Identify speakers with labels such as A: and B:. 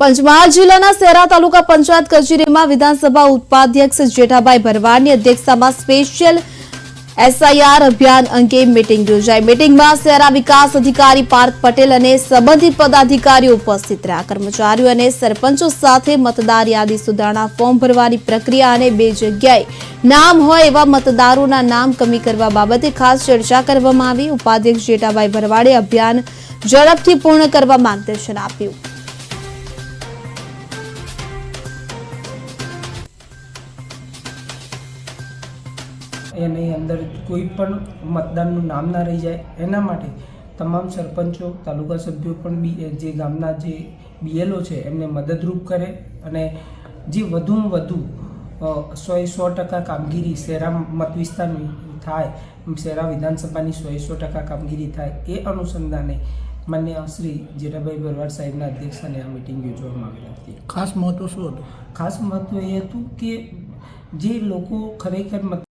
A: પંચમહાલ જિલ્લાના સેરા તાલુકા પંચાયત કચેરીમાં વિધાનસભા ઉપાધ્યક્ષ જેઠાભાઈ ભરવાડની અધ્યક્ષતામાં સ્પેશિયલ એસઆઈઆર અભિયાન અંગે મીટિંગ યોજાઈ. મીટિંગમાં શહેરા વિકાસ અધિકારી પાર્થ પટેલ અને સંબંધિત પદાધિકારીઓ ઉપસ્થિત રહ્યા. કર્મચારીઓ અને સરપંચો સાથે મતદાર યાદી સુધારણા, ફોર્મ ભરવાની પ્રક્રિયા અને બે જગ્યાએ નામ હોય એવા મતદારોના નામ કમી કરવા બાબતે ખાસ ચર્ચા કરવામાં આવી. ઉપાધ્યક્ષ જેઠાભાઈ ભરવાડે અભિયાન ઝડપથી પૂર્ણ કરવા માર્ગદર્શન આપ્યું.
B: એની અંદર કોઈ પણ મતદારનું નામ ના રહી જાય એના માટે તમામ સરપંચો તાલુકા સભ્યો પણ બી જે ગામના જે બીએલઓ છે એમને મદદરૂપ કરે અને જે વધુમાં વધુ સોએ સો ટકા કામગીરી શેરા મત વિસ્તારની થાય શેરા વિધાનસભાની સો એ સો ટકા કામગીરી થાય એ અનુસંધાને માન્ય શ્રી જીરાભાઈ ભરવાડ સાહેબના અધ્યક્ષસ્થાને આ મિટિંગ યોજવામાં આવેલી હતી.
C: ખાસ મહત્વ શું હતું?
B: ખાસ મહત્વ એ હતું કે જે લોકો ખરેખર મત